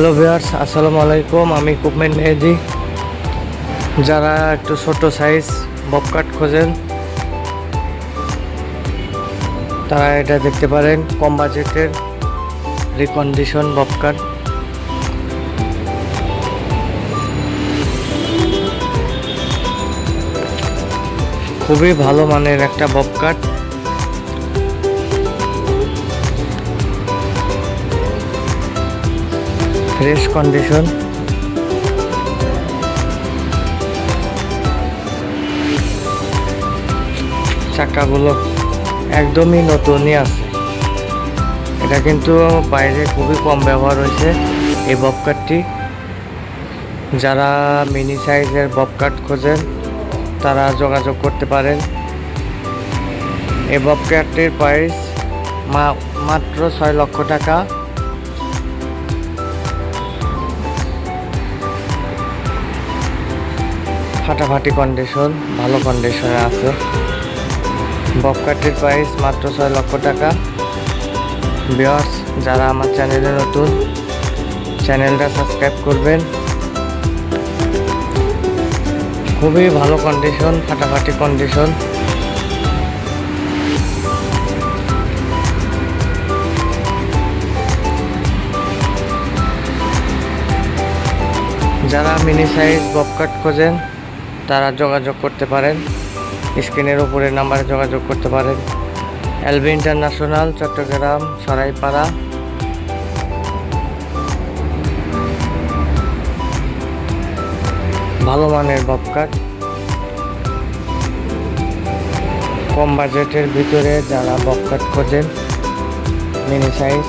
Hello viewers, আসসালামু আলাইকুম। আমি কুপমেন মেহেদি। যারা একটু ছোট সাইজ বপকাট খোঁজেন, তারা এটা দেখতে পারেন, কম বাজেটের রিকন্ডিশন বপকাট খুবই ভালো মানের একটা ববকাট। ফ্রেশ কন্ডিশন চাকাগুলো একদমই নতুনই আছে। এটা কিন্তু বাইরে খুবই কম ব্যবহার হয়েছে, এই ববকাটটি। যারা মিনি সাইজের ববকাট খোঁজেন, তারা যোগাযোগ করতে পারেন। এই ববকাটটির প্রাইস মাত্র ছয় লক্ষ টাকা। ফাটাফাটি কন্ডিশন ভালো কন্ডিশনে আছে। ববকাটির প্রাইস মাত্র ছয় লক্ষ টাকা। বিয়ার্স যারা আমার চ্যানেলে নতুন চ্যানেলটা সাবস্ক্রাইব করবেন। খুবই ভালো কন্ডিশন ফাটাফাটি কন্ডিশন যারা মিনি সাইজ বপকাট খোঁজেন তারা যোগাযোগ করতে পারেন। স্ক্রিনের উপরে নাম্বারে যোগাযোগ করতে পারেন। LB international, Chattogram, Saraipara. ভালো মানের ববকাট কম বাজেটের ভিতরে যারা ববকাট খোঁজেন, মিনি সাইজ।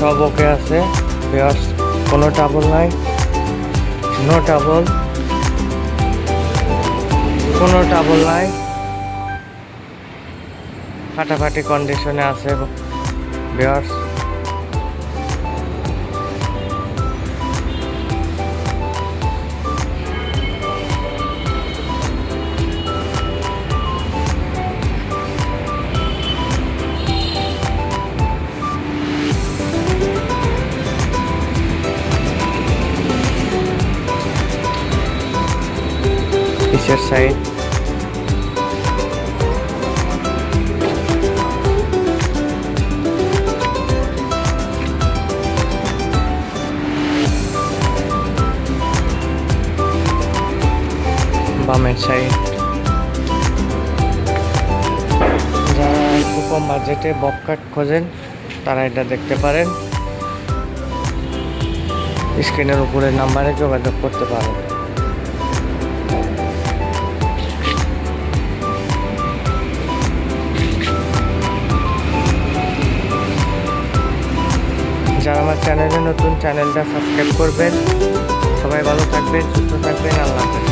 সব ওকে আছে। বেয়ার্স কোনো টাবল নাই। নো টাবল কোনো টাবল নাই। ফাটাফাটি কন্ডিশনে আছে। বিয়ার্স পিছের সাইড বামের সাইড যারা একটু কম বাজেটে ববকাট খোঁজেন, তারা এটা দেখতে পারেন। স্ক্রিনের উপরে নাম্বারে যোগাযোগ করতে পারেন। যারা আমার চ্যানেলে নতুন চ্যানেলটা সাবস্ক্রাইব করবেন। সবাই ভালো থাকবেন সুস্থ থাকবেন আল্লাহ হাফেজ।